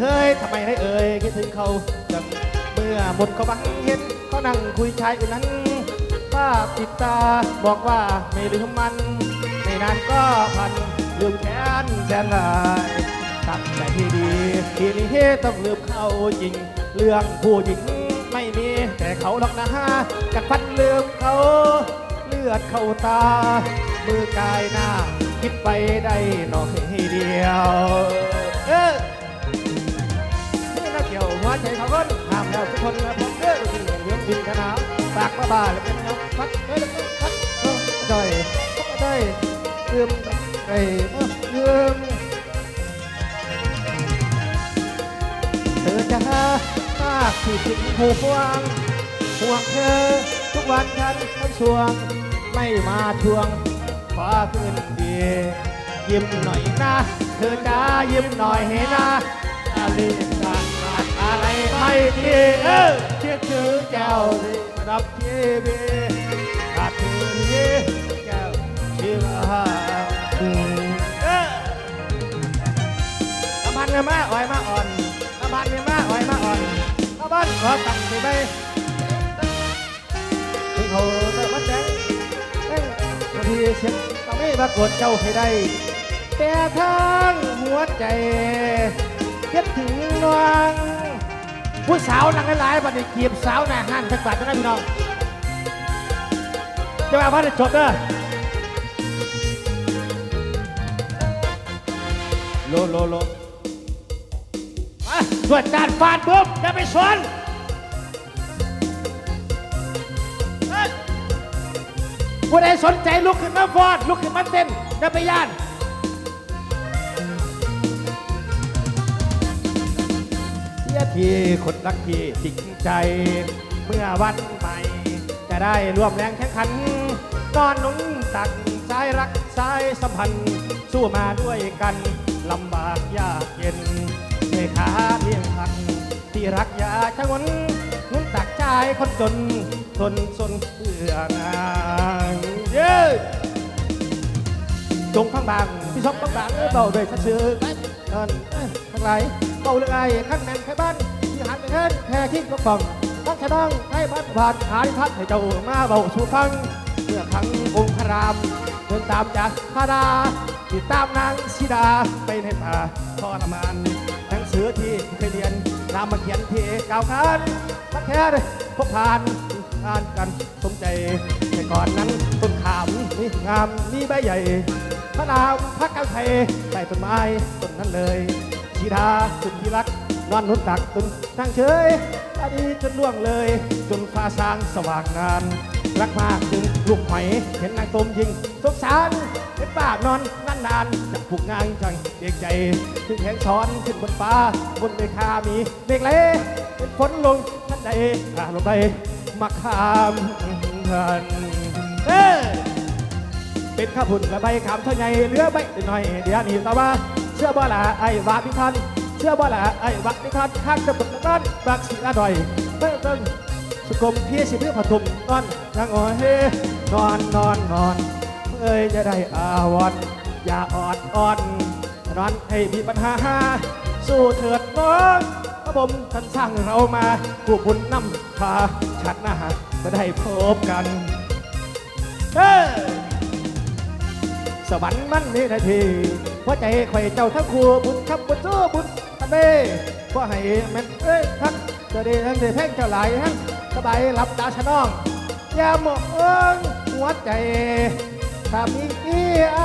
เอ้ยทำไมได้เอ่ยคิดถึงเขาจังเมื่อหมดเขาบังเห็นเขานั่งคุยชายอื่นนั้นภาพติดตาบอกว่าไม่ลืมมัน ไม่นานก็พันลืมแค้นแสนหลายตั้งใจที่ดีทีนี้ต้องลืมเขาจริง เรื่องผู้หญิงไม่มีแต่เขาหรอกนะกัดฟันลืมเขาเลือดเข้าตา มือกายหน้า คิดไปได้หน่อยเดียว เออ ใจเขาคนห้ามแล้วทุกคนนะผมเด้อดูดิเลี้ยงดินขนาดปากมาบ้าแล้วเป็นน้ำพัดเฮ้ยแล้วก็พัดเออได้ได้ลืมไอ้เออลืมเธอจะหาภาคที่ผิดห่วงห่วงเธอ ทุกวันฉันทั้งช่วง ไม่มาทวงฟ้าขึ้นดียิ้มหน่อยนะ เธอจ้ายิ้มหน่อยเห็นนะอะไรกันอะไรไม่ดีเออเชื่อถือแก้วดีรับทีวีขาด ถือนี้แก้วที่มาอืมเออน้ำมันเงินมาอ่อยมาอ่อนน้ำมันเงินมาอ่อยมาอ่อนน้ำมันขอตังค์ไปถึงเขาแต่วันแดงเอ้ยบางทีเสียงต้องไม่ปรากฏเจ้าให้ได้แต่ทางหัวใจคิดถึงนวง ผู้สาวนังหลายๆบัดนี้จีบสาวหน้าห้างสักบาทเท่านั้นพี่น้องจะมาพัดจบเด้อโลโลโลมาส่วนการฟาดปุ๊บจะไปสวนเอ้ยผู้ใดสนใจลุกขึ้นมาฟาดลุกขึ้นมาเต้นจะไปย่าน ยทีคนรักที่จริงใจ เมื่อวันใหม่ จะได้ร่วมแรงแข่งขันนอนนุนตักสายรักสายสัมพันธ์สู้มาด้วยกันลำบากยากเย็นเมื่อขาเลี้ยงพันที่รักอย่าชะงนนุนตักชายคนจนทนสนเพื่อนางเย้จงพังบางพี่ชอบพังบางเออเบาด้วยชัดชื่อเอินเอ้ยทั้งหลาย เบาเรื่องไอ้ขั้นแมนใครบ้านที่หันไปเห็นแค่คิดก็ฟังตั้งแค่บ้างให้บ้านผ่านหาที่พัดให้เจ้ามาเบาสู่ฟังเมื่อครั้งองค์พระรามเดินตามจากพระดาติดตามนางสีดาไปในป่าทรมานหนังสือที่เคยเรียนนำมาเขียนที่กล่าวขานพัดแค่พบผ่านอ่านกันสมใจแต่ก่อนนั้นต้นขามนี่งามนี่ใบใหญ่พระนามพักกันไทยใต้ต้นไม้ต้นนั้นเลย ชีดาสุดที่รัก นอนหนุนตักตุนนั่งเฉยอดีตจนล่วงเลย จนฟ้าสางสว่างงาน รักมากจึงลูกหอยเห็นนางตมยิงสงสารเห็นป้านอนนานนานจะผูกงานจังเด็กใจถึงแขงช้อนขึ้นบนฟ้าบนเมฆามีเมฆเลเป็นฝนลงท่านใดอ่าลงไปมาขามกันเอ้เป็นข้าพุ่นและใบขามเท่าไงเหลือใบหน่อยเดี๋ยวนี้ตาว่า เชื่อบ่ละไอ้วาพิทันเชื่อบ่ละไอ้วาพิทันข้างจะปึกนั่นบักสีอร่อยเต้นเต้นสุกรมพี่สิพี่ผทุมนอนนางโอ้เฮนอนนอนนอนเอ้ยจะได้อาวรอย่าออดอ่อนนอนให้มีปัญหาสู้เถิดน้องพระบมท่านสร้างเรามาผู้บุญนำพาชัดหน้าจะได้พบกันเฮ้สวรรค์มันมีนาที หัวใจไข่เจ้าทั้งครัวบุญคำบุญสู้บุญอันเด้ว่าให้แมันเอ้ยทักจะได้ทั้งได้แพ่งเจ้าไหลายทั้งสบายหลับตาชะน้องอย่าหมกเอิงหัวใจถ้ามีอีไอ